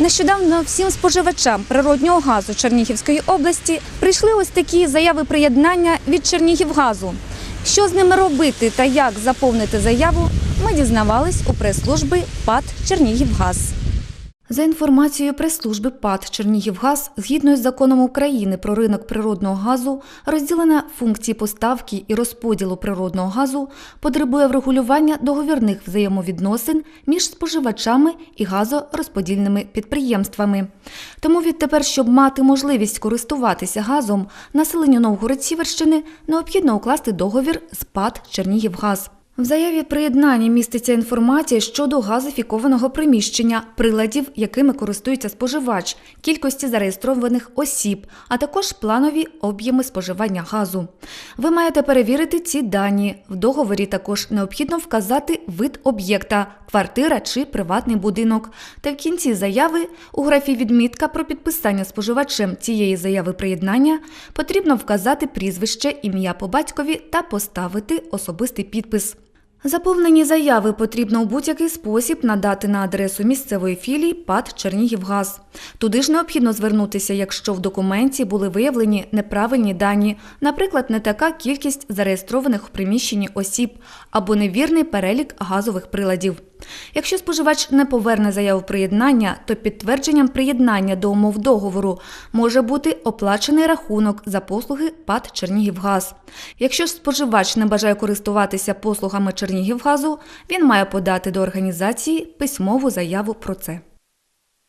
Нещодавно всім споживачам природнього газу Чернігівської області прийшли ось такі заяви приєднання від Чернігівгазу. Що з ними робити та як заповнити заяву, ми дізнавались у прес-служби ПАД Чернігівгаз. За інформацією прес-служби ПАД Чернігівгаз, згідно з законом України про ринок природного газу, розділена функції поставки і розподілу природного газу потребує врегулювання договірних взаємовідносин між споживачами і газорозподільними підприємствами. Тому відтепер, щоб мати можливість користуватися газом, населенню Новгород-Сіверщини необхідно укласти договір з ПАД Чернігівгаз. В заяві приєднання міститься інформація щодо газифікованого приміщення, приладів, якими користується споживач, кількості зареєстрованих осіб, а також планові об'єми споживання газу. Ви маєте перевірити ці дані. В договорі також необхідно вказати вид об'єкта квартира чи приватний будинок. Та в кінці заяви у графі відмітка про підписання споживачем цієї заяви приєднання потрібно вказати прізвище, ім'я по батькові та поставити особистий підпис. Заповнені заяви потрібно у будь-який спосіб надати на адресу місцевої філії ПАД Чернігівгаз. Туди ж необхідно звернутися, якщо в документі були виявлені неправильні дані, наприклад, не така кількість зареєстрованих в приміщенні осіб або невірний перелік газових приладів. Якщо споживач не поверне заяву приєднання, то підтвердженням приєднання до умов договору може бути оплачений рахунок за послуги ПАД Чернігівгаз. Якщо споживач не бажає користуватися послугами Чернігівгазу, він має подати до організації письмову заяву про це.